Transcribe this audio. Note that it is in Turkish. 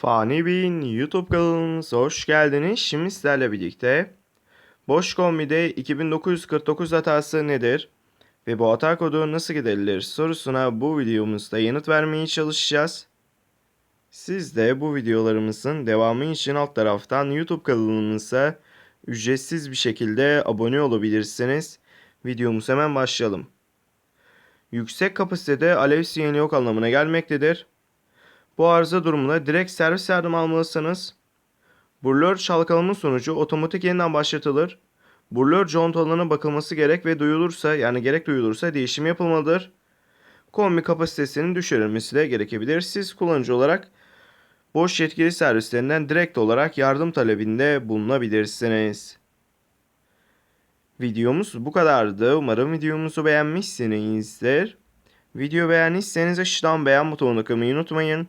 Fani Bey'in YouTube kanalımıza hoş geldiniz. Şimdi sizlerle birlikte boş kombide 2949 hatası nedir ve bu hata kodu nasıl giderilir sorusuna bu videomuzda yanıt vermeye çalışacağız. Siz de bu videolarımızın devamı için alt taraftan YouTube kanalımıza ücretsiz bir şekilde abone olabilirsiniz. Videomuz hemen başlayalım. Yüksek kapasitede alev sinyali yok anlamına gelmektedir. Bu arıza durumunda direkt servis yardım almalısınız. Burlör çalkalama sonucu otomatik yeniden başlatılır. Burlör contalarına bakılması gerek ve duyulursa yani gerek duyulursa değişim yapılmalıdır. Kombi kapasitesinin düşürülmesi de gerekebilir. Siz kullanıcı olarak boş yetkili servislerinden direkt olarak yardım talebinde bulunabilirsiniz. Videomuz bu kadardı. Umarım videomuzu beğenmişsinizdir. Video beğendiyseniz aşağıdan beğen butonuna kılmayı unutmayın.